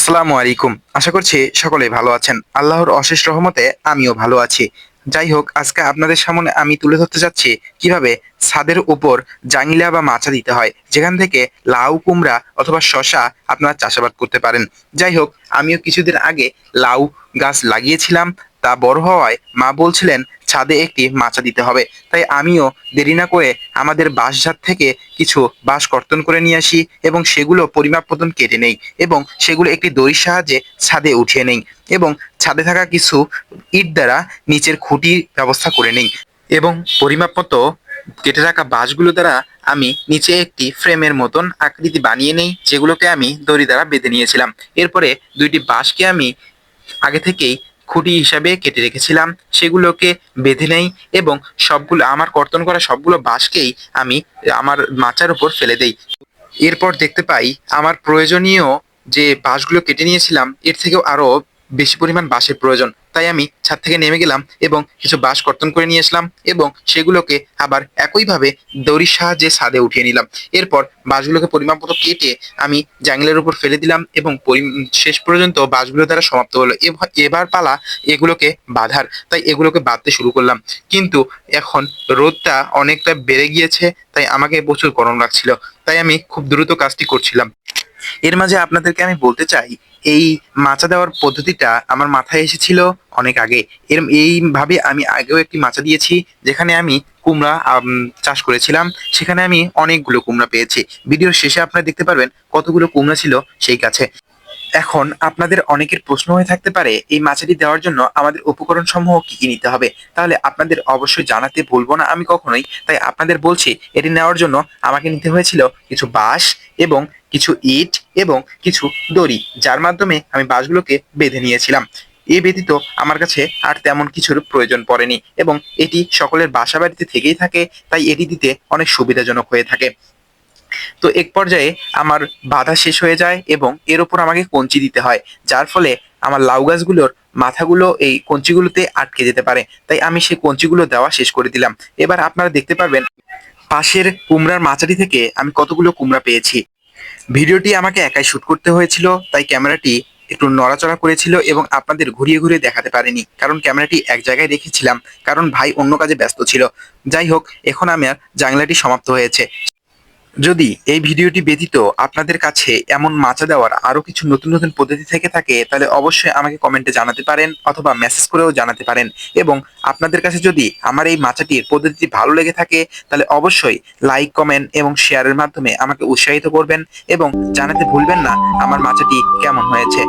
আসসালামু আলাইকুম। আশা করছি সকলে ভালো আছেন। আল্লাহর অশেষ রহমতে আমিও ভালো আছি। যাই হোক, আজকে আপনাদের সামনে আমি তুলে ধরতে যাচ্ছি কীভাবে ছাদের উপর জাঙ্গিলা বা মাচা দিতে হয়। যেখান থেকে লাউ, কুমড়া অথবা শশা আপনারা চাষাবাদ করতে পারেন। যাই হোক, আমিও কিছুদিন আগে লাউ গাছ লাগিয়েছিলাম। তা বড় হওয়ায় মা বলছিলেন, ছাদে একটি মাচা দিতে হবে। তাই আমিও দেরি না করে আমাদের বাঁশঝাড় থেকে কিছু বাঁশ কর্তন করে নিয়ে আসি এবং সেগুলো পরিমাপ মতন কেটে নেই এবং সেগুলো একটি দড়ির সাহায্যে ছাদে উঠিয়ে নেই এবং ছাদে থাকা কিছু ইট দ্বারা নিচের খুঁটির ব্যবস্থা করে নেই এবং পরিমাপ মতো কেটে রাখা বাঁশগুলো দ্বারা আমি নিচে একটি ফ্রেমের মতন আকৃতি বানিয়ে নেই, যেগুলোকে আমি দড়ি দ্বারা বেঁধে নিয়েছিলাম। এরপরে দুইটি বাঁশকে আমি আগে থেকেই খুঁটি হিসাবে কেটে রেখেছিলাম, সেগুলোকে বেঁধে নেই এবং সবগুলো, আমার কর্তন করা সবগুলো বাঁশকেই আমি আমার মাচার উপর ফেলে দেই। এরপর দেখতে পাই, আমার প্রয়োজনীয় যে বাঁশগুলো কেটে নিয়েছিলাম, এর থেকেও আরও বেশি পরিমাণ বাঁশের প্রয়োজন। তাই আমি ছাদ থেকে নেমে গেলাম এবং কিছু বাঁশ কর্তন করে নিয়ে আসলাম এবং সেগুলোকে আবার একইভাবে দড়ির সাহায্যে ছাদে উঠিয়ে নিলাম। এরপর বাঁশগুলোকে পরিমাপ মতো কেটে আমি জাঙ্গলের উপর ফেলে দিলাম এবং শেষ পর্যন্ত বাঁশগুলো দ্বারা সমাপ্ত হলো। এবার পালা এগুলোকে বাঁধার, তাই এগুলোকে বাঁধতে শুরু করলাম। কিন্তু এখন রোদটা অনেকটা বেড়ে গিয়েছে, তাই আমাকে প্রচুর গরম লাগছিল, তাই আমি খুব দ্রুত কাজটি করছিলাম। এর মাঝে আপনাদেরকে আমি বলতে চাই এই মাচা দেওয়ার পদ্ধতিটা আমার মাথায় এসেছিল অনেক আগে। এরম এইভাবে আমি আগেও একটি মাচা দিয়েছি, যেখানে আমি কুমড়া চাষ করেছিলাম। সেখানে আমি অনেকগুলো কুমড়া পেয়েছি। ভিডিওর শেষে আপনারা দেখতে পারবেন কতগুলো কুমড়া ছিল সেই গাছে। এখন আপনাদের অনেকের প্রশ্ন হয়ে থাকতে পারে, এই মাছাটি দেওয়ার জন্য আমাদের উপকরণ সমূহ কি কি নিতে হবে? তাহলে আপনাদের অবশ্যই জানাতে ভুলবো না আমি কখনোই। তাই আপনাদের বলছি, এটি নেওয়ার জন্য আমাকে নিতে হয়েছিল কিছু বাঁশ এবং কিছু ইট এবং কিছু দড়ি, যার মাধ্যমে আমি বাঁশগুলোকে বেঁধে নিয়েছিলাম। এ ব্যতীত আমার কাছে আর তেমন কিছুর প্রয়োজন পড়েনি এবং এটি সকলের বাসা বাড়িতে থেকেই থাকে, তাই এটি দিতে অনেক সুবিধাজনক হয়ে থাকে। তো এক পর্যায়ে আমার বাধা শেষ হয়ে যায় এবং এর উপর আমাকে কঞ্চি দিতে হয়, যার ফলে আমার লাউ গাছগুলোর মাথাগুলো এই কঞ্চিগুলোতে আটকে যেতে পারে। তাই আমি সেই কঞ্চিগুলো দেওয়া শেষ করে দিলাম। এবার আপনারা দেখতে পারবেন, পাশের কুমড়ার মাচাটি থেকে আমি কতগুলো কুমড়া পেয়েছি। ভিডিওটি আমাকে একাই শুট করতে হয়েছিল, তাই ক্যামেরাটি একটু নড়াচড়া করেছিল এবং আপনাদের ঘুরিয়ে ঘুরিয়ে দেখাতে পারিনি, কারণ ক্যামেরাটি এক জায়গায় রেখেছিলাম, কারণ ভাই অন্য কাজে ব্যস্ত ছিল। যাই হোক, এখন আমার জাংলাটি সমাপ্ত হয়েছে। যদি এই ভিডিওটি ব্যতীত আপনাদের কাছে এমন মাচা দেওয়ার আরও কিছু নতুন নতুন পদ্ধতি থেকে থাকে, তাহলে অবশ্যই আমাকে কমেন্টে জানাতে পারেন অথবা মেসেজ করেও জানাতে পারেন। এবং আপনাদের কাছে যদি আমার এই মাচাটির পদ্ধতিটি ভালো লেগে থাকে, তাহলে অবশ্যই লাইক কমেন্ট এবং শেয়ারের মাধ্যমে আমাকে উৎসাহিত করবেন এবং জানাতে ভুলবেন না আমার মাচাটি কেমন হয়েছে।